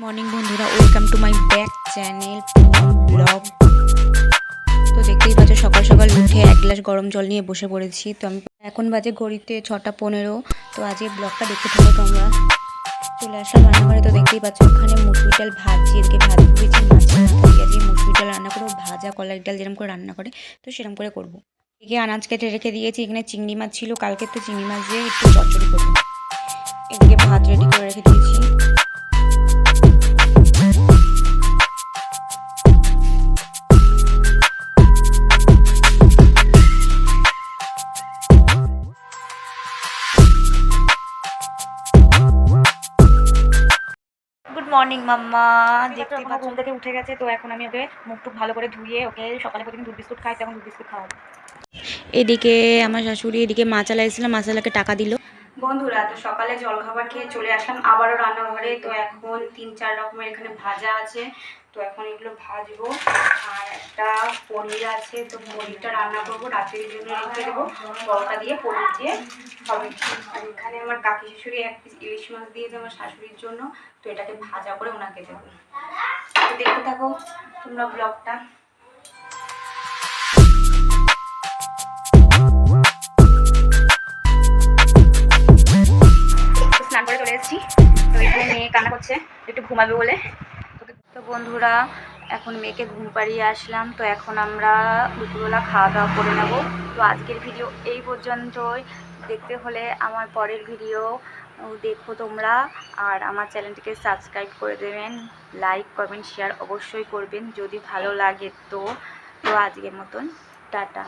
Morning বন্ধুরা welcome to my back channel vlog তো দেখতেই পাচ্ছ, সকাল সকাল উঠে এক গ্লাস গরম জল নিয়ে বসে পড়েছি। তো আমি এখন বাজে ঘড়িতে ছটা পনেরো। তো আজকে ব্লগটা দেখতে থাকো তোমরা। চলে আসলাম রান্নাঘরে। তো দেখতেই পাচ্ছ, ওখানে মুসুর ডাল ভাজি এদিকে ভাত করেছি মাথা দিয়ে মুসুর ডাল রান্না করব, ভাজা কলার ডাল যেরকম করে রান্না করে, তো সেরকম করে করব। এদিকে আনাজ কেটে রেখে দিয়েছি, এখানে চিংড়ি মাছ ছিল, কালকে তো চিংড়ি মাছ দিয়ে একটু চচ্চড়ি করব। এদিকে ভাত রেডি করে রেখে দিয়েছি। Morning mamma. দেখতে পাচ্ছ ঘুম থেকে উঠে গেছে তো এখন আমি ওকে মুখ টুক ভালো করে ধুয়ে ওকে সকালে প্রতিদিন দুধ বিস্কুট খাই তখন দুধ বিস্কুট খাওয়াবো। এদিকে আমার শাশুড়ি এদিকে মা মাচালা এসেছিলাম মাচালাকে টাকা দিল। বন্ধুরা, তো সকালে জল খাবার খেয়ে চলে আসলাম। আবারও রান্নাঘরে। তো এখন তিন, চার রকমের এখানে ভাজা আছে। তো এখন এগুলো ভাজবো। আর একটা পনির আছে। তো পনিরটা রান্না করব। রাত্রির জন্য রেখে দেবো। পরোটা দিয়ে পনির দিয়ে হবে। আর এখানে আমার কাকি শাশুড়ি এক পিস ইলিশ মাছ দিয়েছে আমার শাশুড়ির জন্য। তো এটাকে ভাজা করে ওনাকে দেবো। তো দেখতে থাকো তোমরা ব্লগটা। এসেছি তো এখানে মেয়ে কান্না করছে, একটু ঘুমাবে বলে। তো বন্ধুরা, এখন মেয়েকে ঘুম পাড়িয়ে আসলাম। তো এখন আমরা দুপুরবেলা খাওয়া দাওয়া করে নেব। তো আজকের ভিডিও এই পর্যন্তই। দেখতে হলে আমার পরের ভিডিও দেখো তোমরা। আর আমার চ্যানেলটিকে সাবস্ক্রাইব করে দেবেন। লাইক, কমেন্ট, শেয়ার অবশ্যই করবেন যদি ভালো লাগে তো। তো আজকের মতন, টাটা।